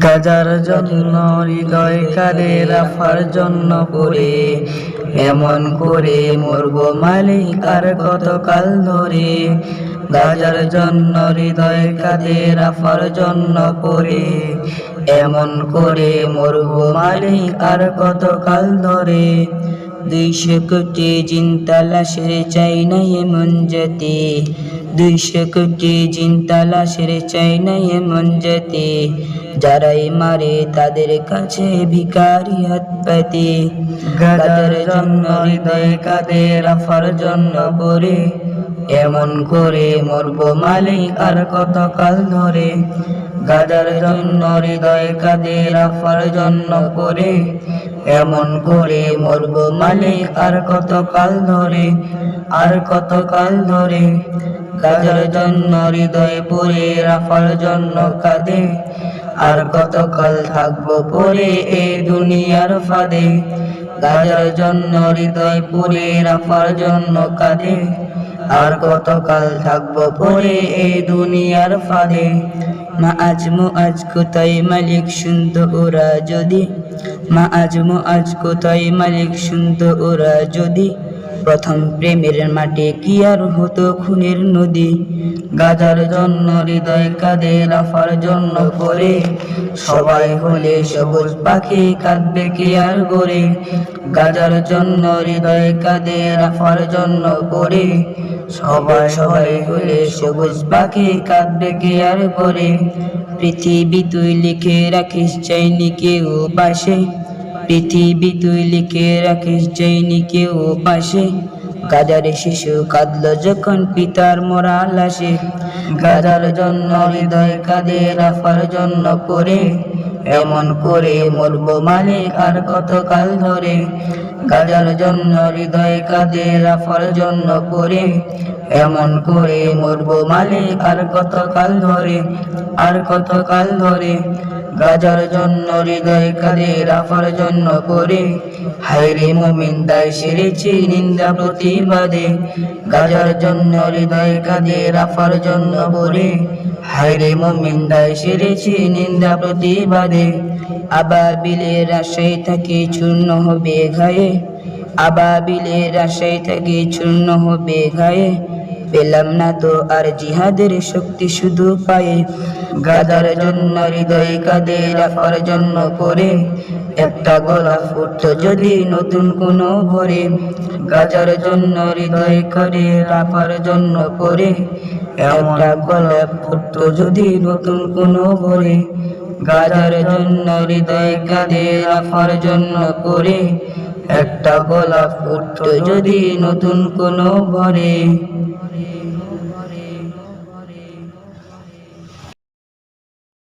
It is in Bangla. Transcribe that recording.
গাজার জন্য হৃদয় কাঁদে, রাফার জন্য পড়ে। এমন করে মরব মালিক আর কতকাল ধরে। গাজার জন্য হৃদয় কাঁদে, রাফার জন্য পড়ে। এমন করে মরব মালিক আর কতকাল ধরে। দুইশো কোটি জিনতালাশের চাই না এমন যেতে দুইশো কোটি জিনতালাশের চাই না এমন যারাই মারে তাদের কাছে ভিকারি হাত পাতে গাদার জন্য হৃদয় কাঁদে রাফার জন্য পরে এমন করে মরব মালিক আর কতকাল ধরে। গাদার জন্য হৃদয় কাঁদে রাফার জন্য করে এমন করে মরব মালিক আর কতকাল ধরে। আর কতকাল ধরে গাজার জন্য হৃদয় পড়ে, রাফার জন্য কাঁদে। আর কতকাল থাকব পরে এই দুনিয়ার ফাঁদে, গাজার জন্য হৃদয় পরে রাফার জন্য কাঁদে। আর কতকাল থাকব পরে এই দুনিয়ার ফাঁদে, মা আজ মো আজ কোথায় মালিক শুনতো ওরা যদি। মা আজ মো আজ কোথায় মালিক শুনতো ওরা যদি। প্রথম প্রেমের মাঠে কি আর হতো খুনের নদী? গাজার জন্য হৃদয় কাঁদে রাফার জন্য করে সবাই হলে সবুজ পাখি কাঁদবে কি আর গড়ে? গাজার জন্য হৃদয় কাঁদে রাফার জন্য করে সবাই সবাই হলে সবুজ পাখি কাঁদবে কি আর করে পৃথিবী তুই লিখে রাখিস, চাইনি কেউ পাশে। পৃথিবী তুই লিখে রাখিস চাইনি কেউ পাশে। গাজার শিশু কাঁদল যখন পিতার মরা লাশে। গাজার জন্য হৃদয় কাঁদে, রাফার জন্য করে এমন করে মরব মালিক, আর কতকাল ধরে গাজার জন্য, হৃদয় কাঁদে রাফার জন্য করে এমন করে মরব মালিক, আর কতকাল ধরে, আর কতকাল ধরে গাজার জন্য, হৃদয় কাঁদে রাফার জন্য করে হায়রে মোমিন, দায় সেরেছি, নিন্দা প্রতিবাদে গাজার জন্য, হৃদয় কাঁদে রাফার জন্য বলে হায়রে মোমিন, দায় সেরেছি, নিন্দা প্রতিবাদে আবাবিলের আশায় থাকে চূর্ণ হবে ঘায়ে। আবাবিলের আশায় থাকে চূর্ণ হবে ঘায়ে। পেলাম না তো, আর জিহাদের শক্তি শুধু পায়ে। গাদার জন্য হৃদয় কাঁদে, রাফার জন্য করে একটা গলা ফুটতো যদি নতুন কোনো ভরে। গাজার জন্য হৃদয় করে রাফার জন্য করে একটা গলা ফুটতো যদি নতুন কোনো ভরে। গাজার জন্য হৃদয় কাঁদে, রাফার জন্য করে একটা গলা ফুটতো যদি নতুন কোনো ভরে